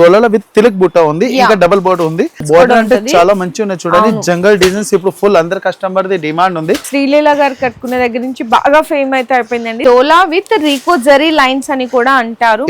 డోలాల with Tilak బుట్ట ఉంది. ఇంకా డబుల్ బోర్డర్ ఉంది. బోర్డర్ అంటే. చాలా మంచి ఉన్నాయి చూడండి. జంగల్ డిజైన్స్ ఇప్పుడు ఫుల్ అందరు కస్టమర్ ది డిమాండ్ ఉంది. శ్రీలీల గారు కట్టుకునే దగ్గర నుంచి బాగా ఫేమ్ అయితే అయిపోయిందండి. డోలా విత్ రీకో జరీ లైన్స్ అని కూడా అంటారు.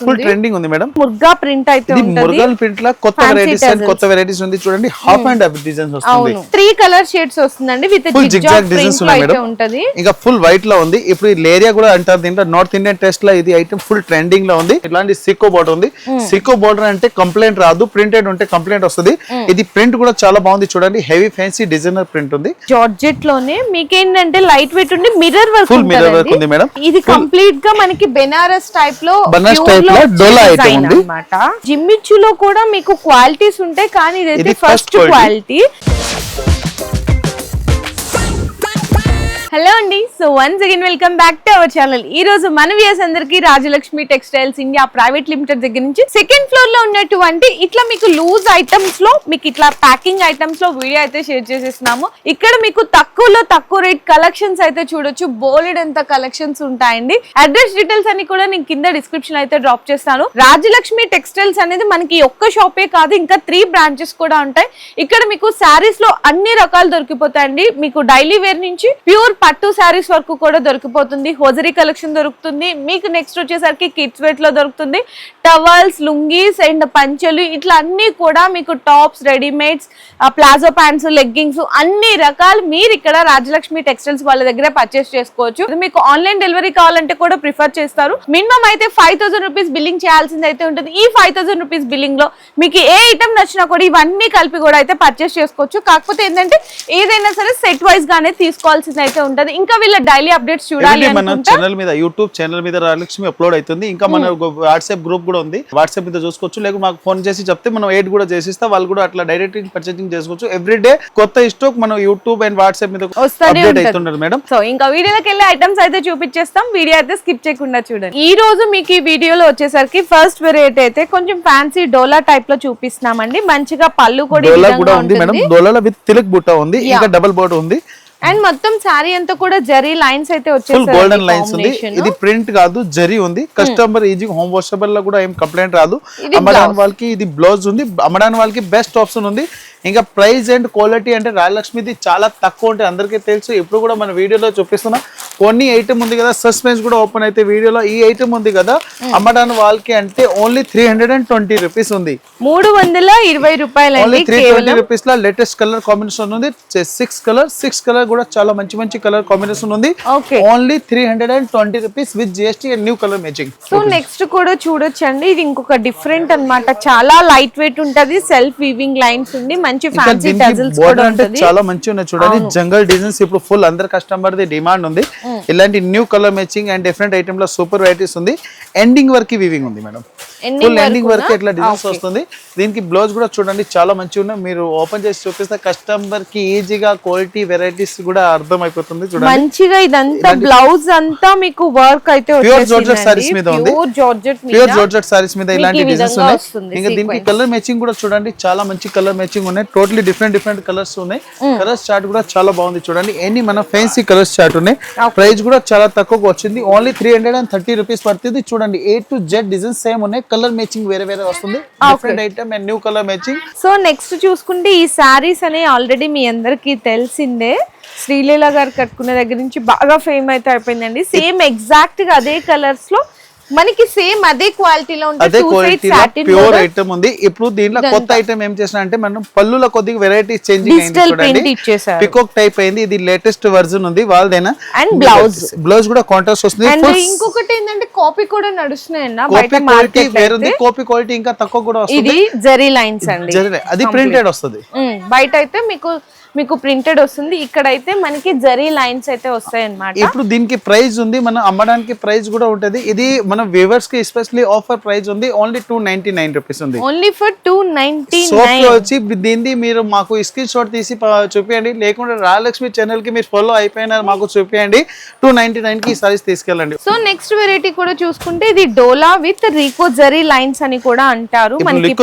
ఫుల్. ట్రెండింగ్ ఉంది మేడం. ముర్గా ప్రింట్ అయితే మురుగల్ ప్రింట్ లా కొత్త వెరైటీస్. కొత్త వెరైటీస్ ఉంది చూడండి. హాఫ్ అండ్ హాఫ్ డిజైన్స్ వస్తుంది. త్రీ కలర్ షేడ్స్ వస్తుందండి. విత్ జిగ్జాగ్ డిజైన్స్ ఉన్నాయి మేడం. ఉంటది. ఇంకా ఫుల్ వైట్లో ఉంది. ఇప్పుడు ఈ లేరియా కూడా అంటారు దీంట్లో. నార్త్ ఇండియన్ టెస్ట్లో ఇది ఐటమ్ ఫుల్ ట్రెండింగ్లో ఉంది. ఇట్లాంటి సిక్కో బోర్డర్ ఉంది. సిక్కో బోర్డర్ అంటే కంప్లైంట్ రాదు ప్రింటెడ్ ఉంటే కంప్లైంట్ వస్తుంది. ఇది ప్రింట్ కూడా చాలా బాగుంది చూడండి. హెవీ ఫ్యాన్సీ డిజైనర్ ప్రింట్ ఉంది. జార్జెట్లోనే మీకేంటంటే లైట్ వెయిట్ ఉండి mirror work Full mirror work ఉంది మేడం. ఇది కంప్లీట్గా మనకి బెనారస్ టైప్లో బనారస్ type లో డోలా design ఉంది. అన్నమాట. జిమ్మిచ్చులో కూడా మీకు క్వాలిటీస్ ఉంటాయి కానీ ఇదైతే ఇది ఫస్ట్. క్వాలిటీ హలో అండి. So once again welcome back to our channel ఈ రోజు మన వ్యూస్ అందరికి Rajalakshmi textiles India private limited దగ్గర నుంచి సెకండ్ ఫ్లోర్లో ఉన్నటువంటి ఇట్లా మీకు లూజ్ ఐటమ్స్లో మీకు ఇట్లా ప్యాకింగ్ ఐటమ్స్లో వీడియో అయితే షేర్ చేసేస్తున్నాము. ఇక్కడ మీకు తక్కువలో తక్కువ రేట్ కలెక్షన్స్ అయితే చూడొచ్చు. బోలెడ్ ఎంత కలెక్షన్స్ ఉంటాయండి. అడ్రస్ డీటెయిల్స్ అన్ని కూడా నేను కింద డిస్క్రిప్షన్ అయితే డ్రాప్ చేస్తాను. రాజలక్ష్మి టెక్స్టైల్స్ అనేది మనకి ఒక్క షాపే కాదు ఇంకా త్రీ బ్రాంచెస్ కూడా ఉంటాయి. ఇక్కడ మీకు శారీస్లో అన్ని రకాలు దొరికిపోతాయండి. మీకు డైలీ వేర్ నుంచి ప్యూర్ పట్టు శారీస్ వరకు కూడా దొరికిపోతుంది. హోజరీ కలెక్షన్ దొరుకుతుంది. మీకు నెక్స్ట్ వచ్చేసరికి కిడ్స్ వెట్లో దొరుకుతుంది. టవల్స్ లుంగీస్ అండ్ పంచెలు ఇట్లా అన్ని కూడా మీకు tops readymades palazzo pants leggings అన్ని రకాలు మీరు ఇక్కడ రాజలక్ష్మి టెక్స్టైల్స్ వాళ్ళ దగ్గర పర్చేస్ చేసుకోవచ్చు. మీకు ఆన్లైన్ డెలివరీ కావాలంటే కూడా ప్రిఫర్ చేస్తారు. మినిమం అయితే ఫైవ్ థౌసండ్ రూపీస్ బిల్లింగ్ చేయాల్సింది అయితే ఉంటుంది. ఈ ఫైవ్ థౌసండ్ రూపీస్ బిల్లింగ్లో మీకు ఏ ఐటమ్ నచ్చినా కూడా ఇవన్నీ కలిపి కూడా అయితే పర్చేస్ చేసుకోవచ్చు. కాకపోతే ఏంటంటే ఏదైనా సరే సెట్ వైజ్ గానే తీసుకోవాల్సింది అయితే ఉంటది. ఇంకా వీళ్ళ డైలీ అప్డేట్స్ చూడాలి మన ఛానల్ మీద యూట్యూబ్ ఛానల్ మీద రాజలక్ష్మి అప్లోడ్ అవుతుంది. ఇంకా మన వాట్సాప్ గ్రూప్ కూడా ఉంది. వాట్సాప్ మీద చూసుకోవచ్చు. లేక మాకు ఫోన్ చేసి చెప్తే మనం ఎయిట్ కూడా చేసిస్తా. వాళ్ళు కూడా అట్లా డైరెక్ట్ పర్చేసింగ్ చేసుకోవచ్చు. ఎవ్రీడే కొత్త స్టాక్ మనం యూట్యూబ్ అండ్ వాట్సాప్ మీద అప్డేట్. అవుతున్నారు మేడం. సో ఇంకా వీడియోలోకి వెళ్ళి ఐటమ్స్ అయితే చూపించేస్తాం. వీడియో అయితే స్కిప్ చేయకుండా చూడండి. ఈ రోజు మీకు ఈ వీడియోలో వచ్చేసరికి ఫస్ట్ వెరైటీ అయితే కొంచెం ఫ్యాన్సీ డోలా టైప్లో చూపిస్తున్నామండి. మంచిగా పళ్ళు కూడా డోలా కూడా ఉంది మేడం. డోలాలో విత్ తిలక్ బుట్ట ఉంది. ఇంకా డబుల్ బోర్డర్ ఉంది. అండ్ మొత్తం శారీ అంతా కూడా జరీ లైన్స్ అయితే ఫుల్ వచ్చేసాయి గోల్డెన్ లైన్స్ ఉంది. ఇది ప్రింట్ కాదు జరీ ఉంది. కస్టమర్ ఈజీ హోమ్ వాషబుల్లో కూడా ఏం కంప్లైంట్ రాదు. అమ్మడానికి వాళ్ళకి ఇది బ్లౌజ్ ఉంది. అమ్మడానికి వాళ్ళకి బెస్ట్ ఆప్షన్ ఉంది. ఇంకా ప్రైస్ అండ్ క్వాలిటీ అంటే రాయలక్ష్మిది చాలా తక్కువ ఉంటాయి. అందరికీ తెలుసు. ఇప్పుడు కూడా మన వీడియోలో చూపిస్తున్నా. కొన్ని ఐటమ్ ఉంది కదా సస్పెన్స్ కూడా ఓపెన్ అయితే వీడియోలో ఈ ఐటమ్ ఉంది కదా. అమ్మడానికి వాళ్ళకి అంటే only three hundred and twenty rupees ఉంది. మూడు వందల ఇరవై ఓన్లీ రూపాయలండి త్రీ ట్వంటీ రూపీస్లో లేటెస్ట్ కలర్ కాంబినేషన్ ఉంది. సిక్స్ కలర్ సిక్స్ కలర్ కూడా చాలా మంచి మంచి కలర్ కాంబినేషన్ ఉంది. Okay only three hundred and twenty rupees with GST and new colour matching so next కూడా చూడొచ్చండి. ఇది ఇంకొక డిఫరెంట్ అన్నమాట. చాలా లైట్ వెయిట్ ఉంటది సెల్ఫ్ వీవింగ్ లైన్స్ ఉంది. మంచి ఫ్యాన్సీ టజల్స్ కూడా ఉంటది. చాలా మంచి ఉన్నాయి చూడండి. జంగల్ డిజైన్స్ ఇప్పుడు ఫుల్ అందరు కస్టమర్ ది డిమాండ్ ఉంది. ఇలాంటి new colour matching and different ఐటమ్లో super varieties ఉంది. ఎండింగ్ వరకు వివింగ్ ఉంది మేడం ఫుల్ ఎండింగ్ వరకు? ఇట్లా డిజైన్స్ వస్తుంది? దీనికి బ్లౌజ్ కూడా చూడండి. చాలా మంచిగా ఉన్నాయి. మీరు ఓపెన్ చేసి చూపిస్తే కస్టమర్కి ఈజీగా క్వాలిటీ వెరైటీస్ కూడా అర్థం అయిపోతుంది చూడండి. మంచిగా ఇదంతా బ్లౌజ్ అంతా మీకు వర్క్ అయితే ప్యూర్ జార్జెట్ సారీస్ మీద ఉంది. ప్యూర్ జార్జెట్ సారీస్ మీద. ఇలాంటి డిజైన్స్ ఉన్నాయి. ఇంకా దీనికి కలర్ మ్యాచింగ్ కూడా చూడండి. చాలా మంచి కలర్ మ్యాచింగ్ ఉన్నాయి. టోటలీ డిఫరెంట్ డిఫరెంట్ కలర్స్ ఉన్నాయి. కలర్స్ చార్ట్ కూడా చాలా బాగుంది చూడండి. ఎన్ని మన ఫ్యాన్సీ కలర్స్ చార్ట్ ఉన్నాయి. ప్రైస్ కూడా చాలా తక్కువగా వచ్చింది. Only three hundred and thirty rupees పడుతుంది. చూడండి. A to Z designs same ఉన్నాయి. కలర్ మ్యాచింగ్ వేరే వేరే వస్తుంది. Different item and new colour matching so next చూసుకుంటే ఈ శారీస్ అనే ఆల్రెడీ మీ అందరికి తెలిసిందే. శ్రీలీల గారు కట్టుకునే దగ్గర నుంచి బాగా ఫేమ్ అయితే అయిపోయిందండి. సేమ్ ఎగ్జాక్ట్గా అదే కలర్స్లో మనకి సేమ్ అదే క్వాలిటీలో అదే క్వాలిటీ ప్యూర్ ఐటమ్ ఉంది. ఇప్పుడు దీంట్లో కొత్త ఐటమ్ ఏం చేసిన అంటే మనం పళ్ళులో కొద్దిగా వెరైటీస్ ఇచ్చేసారు. పికాక్ టైప్ అయింది. ఇది లేటెస్ట్ వర్జన్ ఉంది. వాళ్ళదేనా? And blouse. బ్లౌజ్ కూడా కాంట్రాస్ట్ వస్తుంది. అండ్ ఇంకొకటి ఏంటంటే కాపీ కూడా నడుస్తున్నాయండి. కాపీ క్వాలిటీ మార్కెట్ వేరుంది. కాపీ క్వాలిటీ ఇంకా తక్కువ కూడా వస్తుంది. ఇది జరీ లైన్స్ అండి. అది ప్రింటెడ్ వస్తుంది. బయట అయితే మీకు మీకు ప్రింటెడ్ వస్తుంది. ఇక్కడైతే మనకి జరీ లైన్స్ అయితే వస్తాయి అన్నమాట ఇప్పుడు దీనికి ప్రైస్ ఉంది. మనం అమ్మడానికి ప్రైస్ కూడా ఉంటది. ఇది మన వ్యూవర్స్కి ఎస్పెషల్లీ ఆఫర్ ప్రైస్ ఉంది. Only two ninety nine rupees ఉంది ఓన్లీ ఫర్ టూ నైన్టీ వచ్చి దీన్ని మీరు మాకు స్క్రీన్ షాట్ తీసి చూపియండి. లేకుంటే రాయలక్ష్మి ఛానల్కి మీరు ఫాలో అయిపోయినారు మాకు చూపియండి. టూ నైన్టీ నైన్కి సారీస్ తీసుకెళ్ళండి. సో నెక్స్ట్ వెరైటీ కూడా చూసుకుంటే ఇది డోలా విత్ రీకో జరీ లైన్స్ అని కూడా అంటారు. మనకి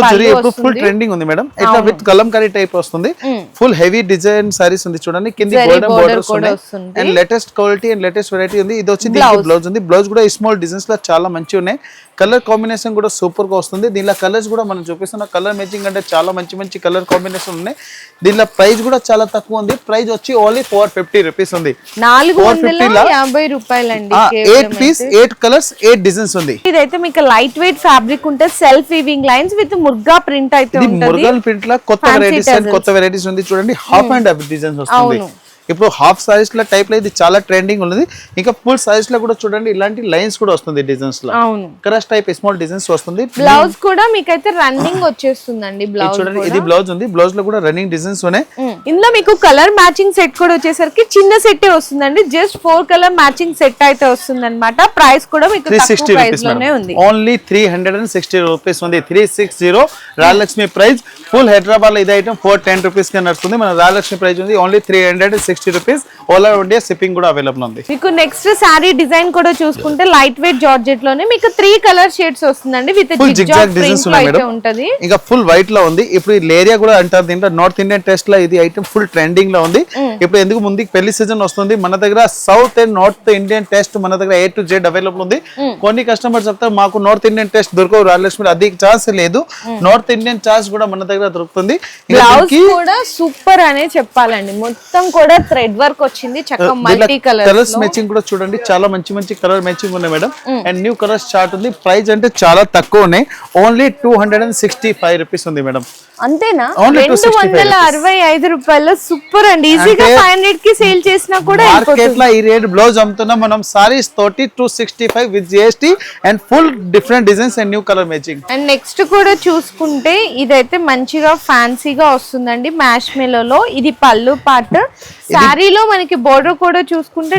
ఫుల్ ట్రెండింగ్ ఉంది మేడం. ఇట్లా విత్ కలంకారీ టైప్ వస్తుంది. Full heavy design design saris ఉంది చూడండి. కింద గోల్డెన్ బోర్డర్స్ ఉన్నాయి. And latest quality and latest variety ఉంది. ఇది వచ్చి దీనికి బ్లౌజ్ ఉంది. బ్లౌజ్ కూడా స్మాల్ డిజైన్స్లో చాలా మంచి ఉన్నాయి. కలర్ కాంబినేషన్ కూడా సూపర్గా వస్తుంది. దీనిలో కలర్స్ కూడా మనం చూపిస్తున్న కలర్ మ్యాచింగ్ అంటే చాలా మంచి మంచి కలర్ కాంబినేషన్ ఉన్నాయి. దీనిలో ప్రైస్ కూడా చాలా తక్కువ ఉంది. ప్రైస్ వచ్చి ఓన్లీ ఫోర్ ఫిఫ్టీ రూపీస్ ఉంది. నాలుగు 450 వందల లా? యాభై రూపాయలండి eight piece eight colours eight designs ఉంది. ఇదైతే మీకు లైట్ వెయిట్ ఫ్యాబ్రిక్ ఉంటుంది self weaving lines with murga print అయితే మురుగల్ ప్రింట్లో కొత్త వెరైటీస్. కొత్త వెరైటీస్ ఉంది. చూడండి హాఫ్ అండ్ డిజైన్స్ వస్తుంది. ఇప్పుడు హాఫ్ సారీస్లో టైప్లో ఇది చాలా ట్రెండింగ్ ఉన్నది. ఇంకా ఫుల్ సారీస్లో కూడా చూడండి ఇలాంటి లైన్స్ కూడా వస్తుంది డిజైన్స్లో. అవును. క్రష్ టైప్ స్మాల్ డిజైన్స్ వస్తుంది. బ్లౌజ్ కూడా మీకైతే రన్నింగ్ వచ్చేస్తుందండి బ్లౌజ్ చూడండి ఇది బ్లౌజ్ ఉంది. బ్లౌజ్లో కూడా రన్నింగ్ డిజైన్స్ ఉన్నాయి. ఇందులో మీకు కలర్ మ్యాచింగ్ సెట్ కూడా వచ్చేసరికి చిన్న సెట్ వస్తుందండి. Just four colour matching set అయితే వస్తుంది అనమాట ప్రైస్ కూడా మీకు త్రీ సిక్స్టీ రూపీస్ ఉంది. Only three hundred and sixty rupees ఉంది. Three six zero Rajalakshmi price full హైదరాబాద్లో ఇది ఐటమ్ ఫోర్ టెన్ రూపీస్కి నడుస్తుంది. మన రాజలక్ష్మి ప్రైస్ ఉంది. Only three hundred sixty rupees all India shipping కూడా అవైలబుల్ ఉంది. మీకు నెక్స్ట్ శారీ డిజైన్ కూడా చూసుకుంటే లైట్ వెయిట్ జార్జెట్లోనే మీకు త్రీ కలర్ షేడ్స్ వస్తుందండి. విత్ జిగ్జాగ్ డిజైన్స్ ఉన్నాయి మేడం. ఉంటది. ఇంకా ఫుల్ వైట్లో ఉంది. ఇప్పుడు ఈ లేరియా కూడా అంటారు దీంట్లో. నార్త్ ఇండియన్ టెస్ట్లో ఇది ఐటమ్ ఫుల్ ట్రెండింగ్లో ఉంది. ఇప్పుడు ఎందుకు ముందుకు పెళ్ళి సీజన్ వస్తుంది? మన దగ్గర south and north Indian taste మన దగ్గర ఏ టు జెడ్ అవైలబుల్ ఉంది. కొన్ని కస్టమర్స్ చెప్తారు మాకు నార్త్ ఇండియన్ టెస్ట్ దొరకవు. రాజలక్ష్మి అది ఛాన్స్ లేదు. నార్త్ ఇండియన్ ఛాన్స్ కూడా మన దగ్గర దొరుకుతుంది. బ్లౌజ్ కూడా సూపర్ అనే చెప్పాలండి. మొత్తం కూడా థ్రెడ్ వర్క్ వచ్చింది చక్కగా మల్టీ కలర్ కలర్స్ మ్యాచింగ్ కూడా చూడండి. చాలా మంచి మంచి కలర్ మ్యాచింగ్ ఉన్నాయి madam. And new colour start ఉంది. ప్రైస్ అంటే చాలా తక్కువ ఉన్నాయి. Only two hundred and sixty five rupees ఉంది మేడం. అంతేనా? Only రెండు 265 వందల అరవై ఐదు రూపాయలు సూపర్ అండి. ఈజీగా ఫైవ్ హండ్రెడ్కి సేల్ చేసినా కూడా మార్కెట్లో ఈ రేట్ బ్లౌజ్ అమ్ముతున్నాం మనం సారీస్ తోటి two sixty five with GST and full different designs and new colour matching and next కూడా చూసుకుంటే ఇదైతే మంచిగా ఫ్యాన్సీగా వస్తుందండి మ్యాష్ మెలోలో ఇది పళ్ళు పార్ట్ శారీలో మనకి బోర్డర్ కూడా చూసుకుంటే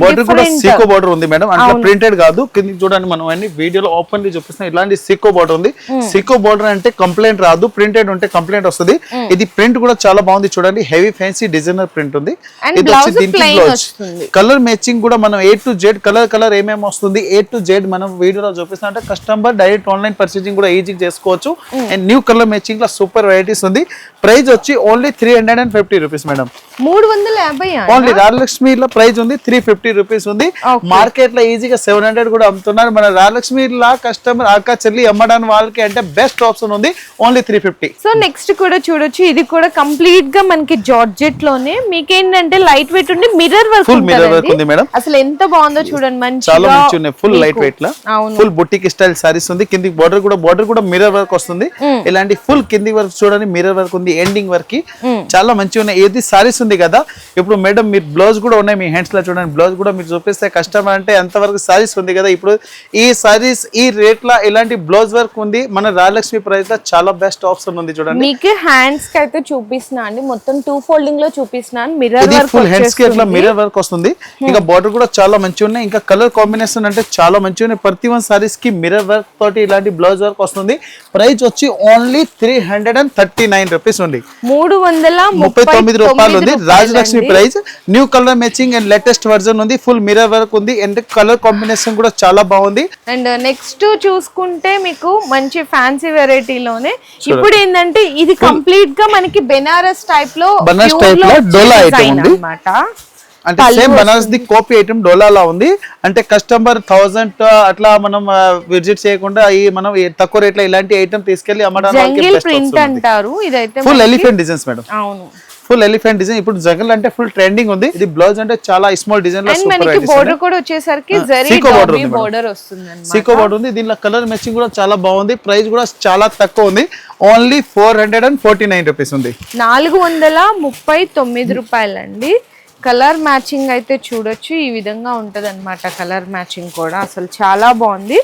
సీకో బోర్డర్ ఉంది మేడం. అంటే ప్రింటెడ్ కాదు. కింద చూడండి మనం అన్ని వీడియోలో ఓపెన్గా చూపిస్తాం ఇలాంటి సీకో బోర్డర్ ఉంది. సీకో బోర్డర్ అంటే కంప్లైంట్ రాదు. ప్రింటెడ్ ఉంటే కంప్లైంట్ వస్తుంది. ఇది ప్రింట్ కూడా చాలా బాగుంది. చూడండి హెవీ ఫ్యాన్సీ డిజైనర్ ప్రింట్ ఉంది. ఇది వచ్చి దీనికి బ్లౌజ్. కలర్ మ్యాచింగ్ కూడా మనం A to Z colour colour ఏమేమి వస్తుంది? ఏ టు జెడ్ మనం వీడియోలో చూపిస్తాం అంటే కస్టమర్ డైరెక్ట్ ఆన్లైన్ పర్చేసింగ్ కూడా ఈజీ చేసుకోవచ్చు. అండ్ న్యూ కలర్ మ్యాచింగ్లో సూపర్ వెరైటీస్ ఉంది. ప్రైస్ వచ్చి only three hundred and fifty rupees madam. మూడు వందల యాభై ఓన్లీ రాజలక్ష్మిలో ప్రైస్ ఉంది త్రీ ఫిఫ్టీ రూపీస్ ఉంది. మార్కెట్లో ఈజీగా సెవెన్ హండ్రెడ్ కూడా అమ్ముతున్నారు. మన రాజలక్ష్మి లా కస్టమర్ అక్క చెల్లి అమ్మడానికి వాళ్ళకి అంటే బెస్ట్ ఆప్షన్ ఉంది only three fifty. So next కూడా చూడొచ్చు. ఇది కూడా కంప్లీట్గా మనకి జార్జెట్లోనే మీకేంటంటే లైట్ వెయిట్ ఉండి mirror work Full mirror work ఉంది మేడం. అసలు ఎంత బాగుందో చూడండి చాలా మంచిగా మంచి ఉన్నాయి. ఫుల్ లైట్ వెయిట్ లా. ఫుల్ బుట్టిక్ స్టైల్ సారీస్ ఉంది. కింది బోర్డర్ కూడా బోర్డర్ కూడా మిర్రర్ వర్క్ వస్తుంది. ఇలాంటి ఫుల్ కింది వర్క్ చూడండి మిర్రర్ వర్క్ ఉంది. ఎండింగ్ వర్క్ చాలా మంచిగా ఉన్నాయి. ఏది సారీస్ ఉంది కదా ఇప్పుడు మేడం మీరు బ్లౌజ్ కూడా ఉన్నాయి మీ హ్యాండ్స్లో చూడండి. బ్లౌజ్ కూడా మీరు చూపిస్తే కస్టమర్ అంటే ఎంతవరకు సారీస్ ఉంది కదా. ఇప్పుడు ఈ సారీస్ ఈ రేట్లో ఇలాంటి బ్లౌజ్ వర్క్ ఉంది. మన రాజలక్ష్మి ప్రైస్లో చాలా బెస్ట్ ఆప్షన్ ఉంది చూడండి. మీకు హ్యాండ్స్కి అయితే చూపిస్తున్నా అండి. మొత్తం టూ ఫోల్డింగ్లో చూపిస్తున్నాను మిర్రర్ ఇది వర్క్ ఫుల్కి మిర్రర్ వర్క్ వస్తుంది. ఇంకా బార్డర్ కూడా చాలా మంచిగా ఉన్నాయి. ఇంకా కలర్ కాంబినేషన్ అంటే చాలా మంచిగా ఉన్నాయి. ప్రతి వన్ సారీస్కి మిర్రర్ వర్క్ తోటి ఇలాంటి బ్లౌజ్ వర్క్ వస్తుంది. ప్రైస్ వచ్చి only three hundred and thirty nine rupees ఉంది మూడు వందల ముప్పై తొమ్మిది రూపాయలు ఉంది. Rajalakshmi price new colour matching and latest version ఉంది. ఫుల్ మిర్రర్ వర్క్ ఉంది. అండ్ కలర్ కాంబినేషన్ కూడా చాలా బాగుంది. అండ్ నెక్స్ట్ చూసుకుంటే మీకు మంచి ఫ్యాన్సీ వెరైటీలోనే ఇప్పుడు ఏంటంటే ఇది కంప్లీట్గా మనకి బెనారస్ టైప్లో బనారస్ type లో డోలా design ఉంది. అంటే same Banaras the copy item డోలాలా ఉంది. అంటే కస్టమర్ థౌసండ్ అట్లా మనం విజిట్ చేయకుండా ఈ మనం తక్కువ రేట్లో ఇలాంటి ఐటమ్ తీసుకెళ్ళి అమ్మడానికి ఫుల్ ఎలిఫెంట్ డిజైన్స్ మేడం అవును. ఫుల్ ఎలిఫెంట్ డిజైన్ ఇప్పుడు జగల్ అంటే ఫుల్ ట్రెండింగ్ ఉంది. ఇది బ్లౌజ్ అంటే చాలా స్మాల్ డిజైన్లో మనకి బోర్డర్ కూడా వచ్చేసరికి సీకో డాబీ ఉంది. బోర్డర్ వస్తుంది సీకో బోర్డ్ ఉంది. దీనిలో కలర్ మ్యాచింగ్ కూడా చాలా బాగుంది. ప్రైస్ కూడా చాలా తక్కువ ఉంది. Only four hundred and forty nine rupees ఉంది. నాలుగు వందల ముప్పై తొమ్మిది రూపాయలండి. కలర్ మ్యాచింగ్ అయితే చూడొచ్చు. ఈ విధంగా ఉంటది అనమాట కలర్ మ్యాచింగ్ కూడా. అసలు చాలా బాగుంది.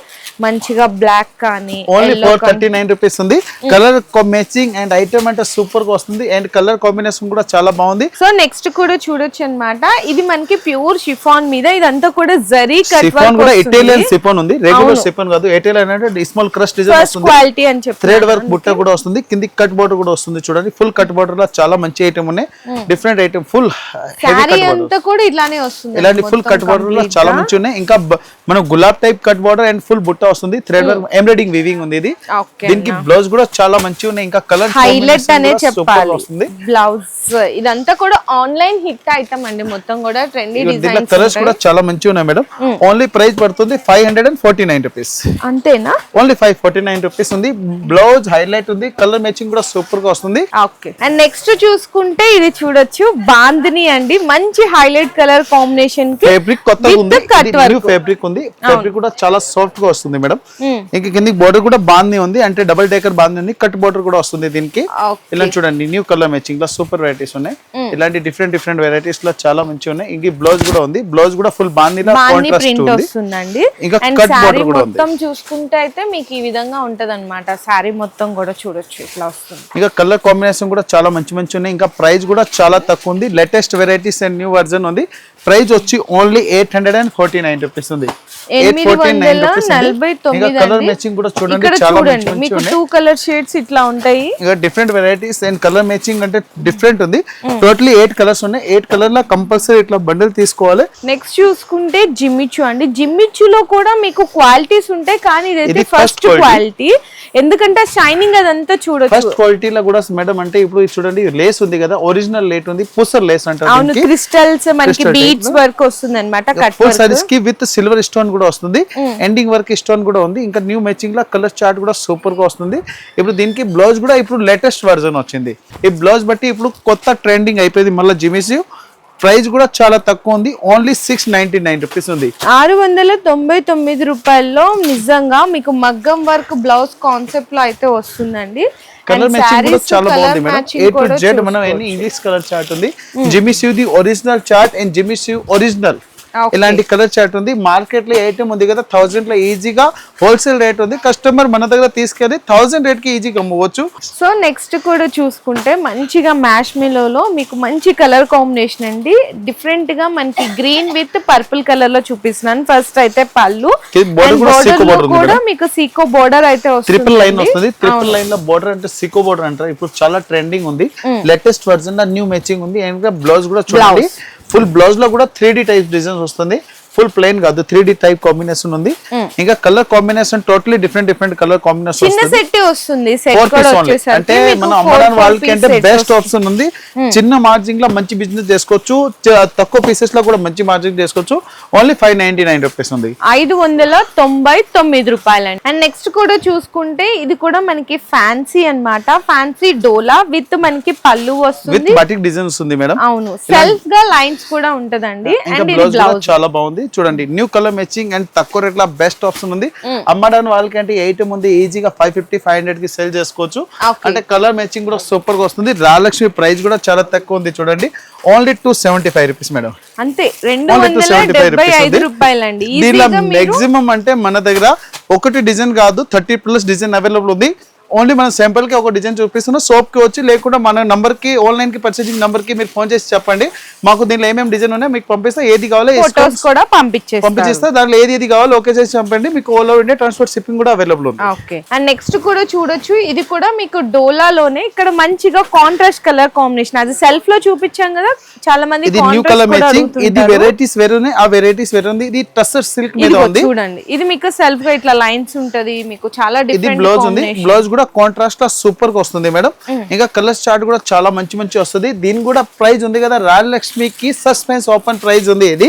మంచిగా బ్లాక్ కానీ only four thirty nine rupees ఉంది. కలర్ మ్యాచింగ్ అండ్ ఐటమ్ అంటే సూపర్గా వస్తుంది. అండ్ కలర్ కాంబినేషన్ కూడా చాలా బాగుంది. సో నెక్స్ట్ కూడా చూడొచ్చు అన్నమాట ఇది మనకి ప్యూర్ షిఫాన్ మీద ఇదంతా కూడా జరీ కూడా ఇటాలియన్ సిఫాన్ ఉంది. రెగ్యులర్ సిఫాన్ కాదు. ఇటాలియన్ అంటే స్మాల్ క్రష్ డిజైన్ వస్తుంది. క్వాలిటీ అని చెప్పి థ్రెడ్ వర్క్ బుట్ట కూడా వస్తుంది. కింది కట్ బోర్డర్ కూడా వస్తుంది. చూడండి. ఫుల్ కట్ బోర్డర్లో చాలా మంచి ఐటమ్ ఉన్నాయి. డిఫరెంట్ ఐటమ్ ఫుల్ కట్ అంతా కూడా ఇట్లానే వస్తుంది ఇలాంటి ఫుల్ కట్ బార్డర్లో చాలా మంచి ఉన్నాయి. ఇంకా బ- మనం gulab type cut border and full బుట్ట వస్తుంది. థ్రెడ్ వర్క్ ఎంబ్రాయిడింగ్ వీవింగ్ ఉంది ఇది. దీనికి బ్లౌజ్ కూడా చాలా మంచి ఉన్నాయి. ఇంకా కలర్ హైలైట్ అనే చెప్పాలి. వస్తుంది. బ్లౌజ్ ఇదంతా కూడా ఆన్లైన్ హిట్ ఐటమ్ అండి. మొత్తం కూడా ట్రెండీ డిజైన్స్ కలర్స్ కూడా చాలా మంచి ఉన్నాయి మేడం ఓన్లీ ప్రైస్ పడుతుంది five hundred and forty nine rupees అంతేనా only five forty nine rupees ఉంది. బ్లౌజ్ హైలైట్ ఉంది. కలర్ మ్యాచింగ్ కూడా సూపర్గా వస్తుంది. ఓకే అండ్ నెక్స్ట్ చూసుకుంటే ఇది చూడొచ్చు. బాందిని అండి. మంచి హైలైట్ కలర్ కాంబినేషన్కి ఫేబ్రిక్ కొత్తగా With ఉంది. ఫేబ్రిక్ ఉంది. ఫేబ్రిక్ కూడా చాలా సాఫ్ట్గా వస్తుంది మేడం Hmm. ఇంకా కింది బోర్డర్ కూడా బాగుంది ఉంది. అంటే డబుల్ డేకర్ బాగుంది ఉంది. కట్ బోర్డర్ కూడా వస్తుంది దీనికి. ఇలా చూడండి న్యూ కలర్ మ్యాచింగ్లో సూపర్ వెరైటీస్ ఉన్నాయి. ఇలాంటి డిఫరెంట్ డిఫరెంట్ వెరైటీస్లో చాలా మంచిగా ఉన్నాయి. ఇంక బ్లౌజ్ కూడా ఉంది. బ్లౌజ్ కూడా ఫుల్ బాందీలా బాంది కాంట్రాస్ట్ వస్తుందండి. ఇంకా శారీ border కూడా ఉంది. మొత్తం చూసుకుంటే అయితే మీకు ఈ విధంగా ఉంటది అనమాట శారీ మొత్తం కూడా చూడొచ్చు ఇట్లా వస్తుంది. ఇంకా కలర్ కాంబినేషన్ కూడా చాలా మంచి మంచి ఉన్నాయి. ఇంకా ప్రైస్ కూడా చాలా తక్కువ ఉంది. Latest varieties and new version ఉంది. ప్రైస్ వచ్చి only eight hundred and forty nine rupees ఉంది. ఎనిమిది వందల నలభై ఇంకా తొమ్మిది కలర్. మ్యాచింగ్ కూడా చూడండి చూడండి మీకు టూ కలర్ షేడ్స్ ఇట్లా ఉంటాయి. ఇంకా different varieties and colour matching అంటే డిఫరెంట్ ఉంది. టోటలీ ఎయిట్ కలర్స్ ఉన్నాయి. ఎయిట్ కలర్లో కంపల్సరీ ఇట్లా బండిల్ తీసుకోవాలి. నెక్స్ట్ చూసుకుంటే జిమ్మిచ్చు అండి. జిమ్మిచ్చులో కూడా మీకు క్వాలిటీస్ ఉంటాయి కానీ ఇదైతే ఫస్ట్ క్వాలిటీ ఎందుకంటే షైనింగ్ అదంతా చూడొచ్చు. ఫస్ట్ క్వాలిటీలో కూడా మేడం అంటే ఇప్పుడు చూడండి లేస్ ఉంది కదా ఒరిజినల్ లేట్ ఉంది పుసర్ లేస్ అంటారు అవును. క్రిస్టల్స్ మనకి బీడ్స్ వర్క్ వస్తుంది అనమాట కట్కి విత్ సిల్వర్ స్టోన్ కూడా వస్తుంది. ఎండింగ్ వర్క్ స్టోన్ కూడా ఉంది. ఇంకా న్యూ మ్యాచింగ్లో కలర్ చార్ట్ కూడా సూపర్గా వస్తుంది. ఇప్పుడు దీనికి బ్లౌజ్ కూడా ఇప్పుడు లేటెస్ట్ వర్జన్ వచ్చింది. ఈ బ్లౌజ్ బట్టి ఇప్పుడు కొత్త ట్రెండింగ్ అయిపోయింది మళ్ళీ జిమిసి ప్రైస్ కూడా చాలా తక్కువ ఉంది. Only six ninety nine rupees ఉంది. ఆరు వందల తొంభై తొమ్మిది రూపాయల్లో నిజంగా మీకు మగ్గం వర్క్ బ్లౌజ్ కాన్సెప్ట్లో అయితే వస్తుందండి. కలర్ మ్యాచింగ్ కూడా చాలా బాగుంది మేడం. ఏ టు జెడ్ మనం ఎన్ని ఇంగ్లీష్ కలర్ చార్ట్ ఉంది. జిమిసివ్ ది ఒరిజినల్ చార్ట్ అండ్ జిమిసివ్ ఒరిజినల్. ఇలాంటి కలర్ చార్ట్ ఉంది. మార్కెట్లో ఐటమ్ ఉంది కదా థౌసండ్లో ఈజీగా హోల్సేల్ రేట్ ఉంది. కస్టమర్ మన దగ్గర తీసుకెళ్ళి థౌసండ్ రేట్కి ఈజీగా అమ్మవచ్చు. సో నెక్స్ట్ కూడా చూసుకుంటే మంచిగా మ్యాష్ మిలోలో మీకు మంచి కలర్ కాంబినేషన్ అండి. డిఫరెంట్గా మనకి గ్రీన్ విత్ పర్పుల్ కలర్లో చూపిస్తున్నాను. ఫస్ట్ అయితే పళ్ళు. కూడా. మీకు సీకో బోర్డర్ అయితే ట్రిపుల్ లైన్ వస్తుంది. ట్రిపుల్ లైన్లో బోర్డర్ అంటే సికో బోర్డర్ అంటారు? ఇప్పుడు చాలా ట్రెండింగ్ ఉంది. లేటెస్ట్ వర్జన్లో న్యూ మ్యాచింగ్ ఉంది. బ్లౌజ్ కూడా చూడండి. ఫుల్ బ్లౌజ్లో కూడా త్రీ డి టైప్ డిజైన్స్ వస్తుంది. ఫుల్ ప్లెయిన్ కాదు త్రీ డి టైప్ కాంబినేషన్ ఉంది. ఇంకా colour combination totally different different colour combination వస్తుంది. అంటే మనం అమ్మడానికి వాళ్ళకి అంటే బెస్ట్. ఆప్షన్ ఉంది. చిన్న మార్జిన్లో మంచి బిజినెస్ చేసుకోవచ్చు. తక్కువ పీసెస్లో కూడా మంచి మార్జిన్ చేసుకోవచ్చు. Only five ninety nine rupees ఉంది. ఐదు వందల తొంభై తొమ్మిది రూపాయలండి. అండ్ నెక్స్ట్ కూడా చూసుకుంటే ఇది కూడా మనకి ఫ్యాన్సీ అన్నమాట. ఫ్యాన్సీ డోలా విత్ మనకి పళ్ళు విత్ వస్తుంది బటిక్ డిజైన్స్ ఉంది మేడం. అవును. సెల్ఫ్గా లైన్స్ కూడా ఉంటదండి. అండ్ చాలా బాగుంది. చూడండి న్యూ కలర్ మ్యాచింగ్ అండ్ తక్కువ రేట్లో బెస్ట్ ఆప్షన్ ఉంది. అమ్మడానికి వాళ్ళకి అంటే ఎయిట్ ఉంది ఈజీగా ఫైవ్ ఫిఫ్టీ ఫైవ్ హండ్రెడ్కి సెల్ చేసుకోవచ్చు. అంటే కలర్ మ్యాచింగ్ కూడా సూపర్గా వస్తుంది. రాలక్ష్మి ప్రైస్ కూడా చాలా తక్కువ ఉంది చూడండి. Only two seventy five rupees madam అంతే రెండు దీనిలో మాక్సిమం అంటే మన దగ్గర ఒకటి డిజైన్ కాదు థర్టీ ప్లస్ డిజైన్ అవైలబుల్ ఉంది. ఓన్లీ మన శాంపుల్కి ఒక డిజైన్ చూపిస్తున్నాం సోప్కి వచ్చి లేకుండా మన నంబర్కి ఆన్లైన్కి పర్చేసింగ్ నంబర్కి మీరు ఫోన్ చేసి చెప్పండి. మాకు దీనిలో ఏమేమి డిజైన్ ఉన్నాయో మీకు పంపిస్తే. ఏది కావాలో ఫొటోస్ కూడా పంపించేస్తాం పంపించేస్తే. దాంట్లో ఏది ఏది కావాలో ఓకే చేసి చంపండి మీకు all over India transport shipping కూడా అవైలబుల్ ఉంది. ఓకే అండ్ నెక్స్ట్ కూడా చూడొచ్చు. ఇది కూడా మీకు డోలాలోనే ఇక్కడ మంచిగా కాంట్రాస్ట్ కలర్ కాంబినేషన్ అది సెల్ఫ్లో చూపించాం కదా చాలా మంది ఇది న్యూ కలర్ మ్యాచింగ్ ఇది. వెరైటీస్ వేరే ఉన్నాయి ఆ వెరైటీస్ వేరే ఉంది. ఇది టస్సర్ సిల్క్ మీద ఉంది. చూడండి. ఇది మీకు సెల్ఫ్గా ఇట్లా లైన్స్ ఉంటది మీకు చాలా ఇది డిఫరెంట్ బ్లౌజ్ ఉంది. బ్లౌజ్ కూడా కాంట్రాస్ట్గా సూపర్గా వస్తుంది మేడం. ఇంకా కలర్ చార్ట్ కూడా చాలా మంచి మంచి వస్తుంది. దీని కూడా ప్రైస్ ఉంది కదా రాజలక్ష్మికి సస్పెన్స్ ఓపెన్ ప్రైస్ ఉంది ఇది.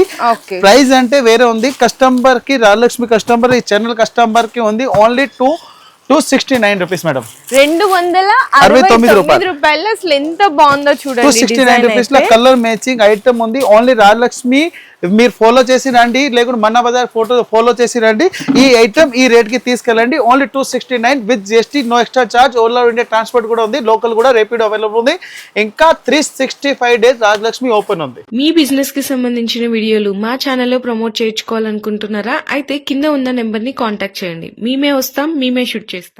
ప్రైస్ అంటే వేరే ఉంది. కస్టమర్కి రాజలక్ష్మి కస్టమర్ ఈ ఛానల్ కస్టమర్కి ఉంది only two two sixty nine rupees madam. రెండు వందల అరవై తొమ్మిది రూపాయలు. ఎంత బాగుందో టూ చూడండి సిక్స్టీ నైన్ రూపీస్లో. కలర్ మ్యాచింగ్ ఐటమ్ ఉంది. ఓన్లీ రాజలక్ష్మి మీరు ఫాలో చేసి రండి లేకుంటే మన్నా బజార్ ఫోటో ఫాలో చేసి రండి ఈ ఐటమ్ ఈ రేట్కి తీసుకెళ్ళండి. Only two sixty nine with GST no extra charge all over India transport కూడా ఉంది లోకల్ కూడా రేపిడ్ అవైలబుల్ ఉంది. ఇంకా three sixty five days Rajalakshmi open ఉంది. మీ బిజినెస్కి సంబంధించిన వీడియోలు మా ఛానల్లో ప్రమోట్ చేయించుకోవాలనుకుంటున్నారా? అయితే కింద ఉన్న నెంబర్ని కాంటాక్ట్ చేయండి. మేమే వస్తాం మేమే షూట్ చేస్తాం.